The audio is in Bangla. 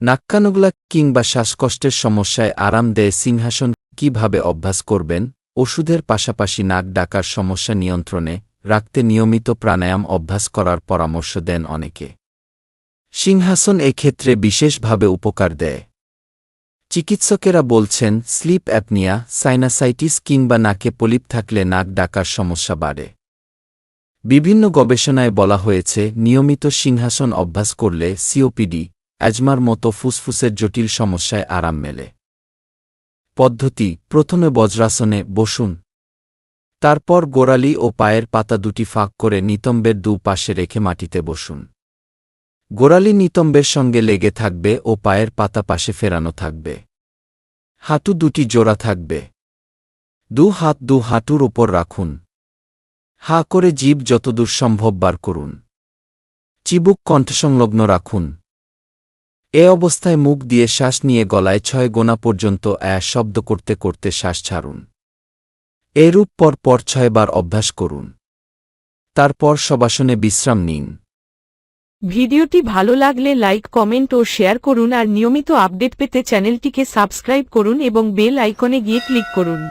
নাক্কানুগলা কিংবা শ্বাসকষ্টের সমস্যায় আরাম দেয় সিংহাসন, কীভাবে অভ্যাস করবেন? ওষুধের পাশাপাশি নাক ডাকার সমস্যা নিয়ন্ত্রণে রাখতে নিয়মিত প্রাণায়াম অভ্যাস করার পরামর্শ দেন অনেকে। সিংহাসন এক্ষেত্রে বিশেষভাবে উপকার দেয়। চিকিৎসকেরা বলছেন, স্লিপ অ্যাপনিয়া, সাইনাসাইটিস কিংবা নাকে পলিপ থাকলে নাক ডাকার সমস্যা বাড়ে। বিভিন্ন গবেষণায় বলা হয়েছে, নিয়মিত সিংহাসন অভ্যাস করলে সিওপিডি অ্যাজমার মতো ফুসফুসের জটিল সমস্যায় আরাম মেলে। পদ্ধতি, প্রথমে বজ্রাসনে বসুন। তারপর গোড়ালি ও পায়ের পাতা দুটি ফাঁক করে নিতম্বের দু পাশে রেখে মাটিতে বসুন। গোড়ালি নিতম্বের সঙ্গে লেগে থাকবে ও পায়ের পাতা পাশে ফেরানো থাকবে। হাঁটু দুটি জোড়া থাকবে। দু হাত দু হাঁটুর উপর রাখুন। হা করে জীব যতদূর সম্ভব বার করুন। চিবুক কণ্ঠসংলগ্ন রাখুন। এ অবস্থায় মুখ দিয়ে শ্বাস নিয়ে গলায় ছয় গোনা পর্যন্ত অ্যা শব্দ করতে করতে শ্বাস ছাড়ুন। এরূপ পর পর ছয়বার অভ্যাস করুন। তারপর সবাসনে বিশ্রাম নিন। ভিডিওটি ভালো লাগলে লাইক, কমেন্ট ও শেয়ার করুন আর নিয়মিত আপডেট পেতে চ্যানেলটিকে সাবস্ক্রাইব করুন এবং বেল আইকনে গিয়ে ক্লিক করুন।